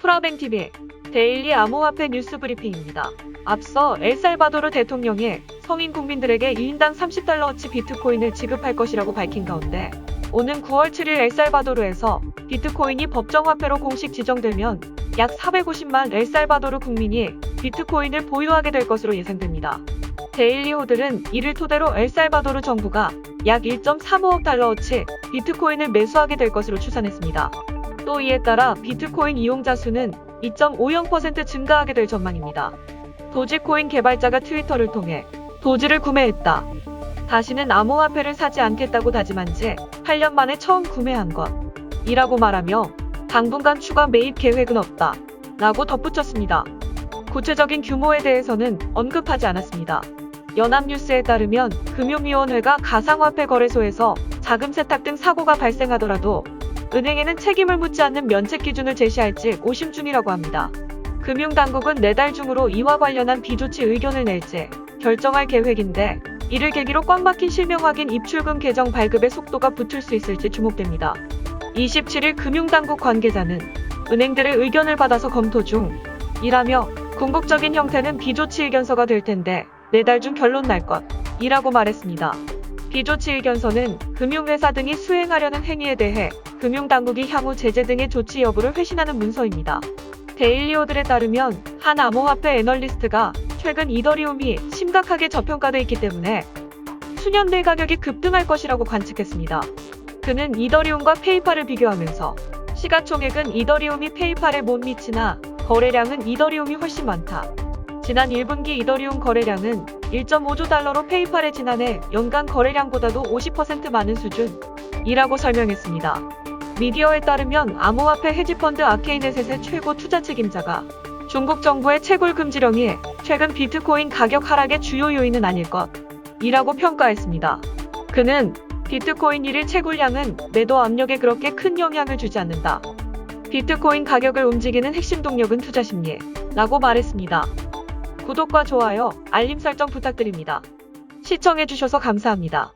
프라뱅TV 데일리 암호화폐 뉴스 브리핑입니다. 앞서 엘살바도르 대통령이 성인 국민들에게 1인당 30달러어치 비트코인을 지급할 것이라고 밝힌 가운데 오는 9월 7일 엘살바도르에서 비트코인이 법정화폐로 공식 지정되면 약 450만 엘살바도르 국민이 비트코인을 보유하게 될 것으로 예상됩니다. 데일리호들은 이를 토대로 엘살바도르 정부가 약 1.35억 달러어치 비트코인을 매수하게 될 것으로 추산했습니다. 또 이에 따라 비트코인 이용자 수는 2.50% 증가하게 될 전망입니다. 도지코인 개발자가 트위터를 통해 도지를 구매했다. 다시는 암호화폐를 사지 않겠다고 다짐한 지 8년 만에 처음 구매한 것. 이라고 말하며 당분간 추가 매입 계획은 없다. 라고 덧붙였습니다. 구체적인 규모에 대해서는 언급하지 않았습니다. 연합뉴스에 따르면 금융위원회가 가상화폐 거래소에서 자금 세탁 등 사고가 발생하더라도 은행에는 책임을 묻지 않는 면책 기준을 제시할지 고심 중이라고 합니다. 금융당국은 내달 중으로 이와 관련한 비조치 의견을 낼지 결정할 계획인데 이를 계기로 꽉 막힌 실명 확인 입출금 계정 발급의 속도가 붙을 수 있을지 주목됩니다. 27일 금융당국 관계자는 은행들의 의견을 받아서 검토 중이라며 궁극적인 형태는 비조치 의견서가 될 텐데 내달 중 결론 날 것이라고 말했습니다. 비조치 의견서는 금융회사 등이 수행하려는 행위에 대해 금융당국이 향후 제재 등의 조치 여부를 회신하는 문서입니다. 데일리오들에 따르면 한 암호화폐 애널리스트가 최근 이더리움이 심각하게 저평가돼 있기 때문에 수년 내 가격이 급등할 것이라고 관측했습니다. 그는 이더리움과 페이팔을 비교하면서 시가총액은 이더리움이 페이팔에 못 미치나 거래량은 이더리움이 훨씬 많다. 지난 1분기 이더리움 거래량은 1.5조 달러로 페이팔의 지난해 연간 거래량보다도 50% 많은 수준이라고 설명했습니다. 미디어에 따르면 암호화폐 헤지펀드 아케이넷의 최고 투자 책임자가 중국 정부의 채굴 금지령이 최근 비트코인 가격 하락의 주요 요인은 아닐 것이라고 평가했습니다. 그는 비트코인 1일 채굴량은 매도 압력에 그렇게 큰 영향을 주지 않는다. 비트코인 가격을 움직이는 핵심 동력은 투자 심리 라고 말했습니다. 구독과 좋아요, 알림 설정 부탁드립니다. 시청해주셔서 감사합니다.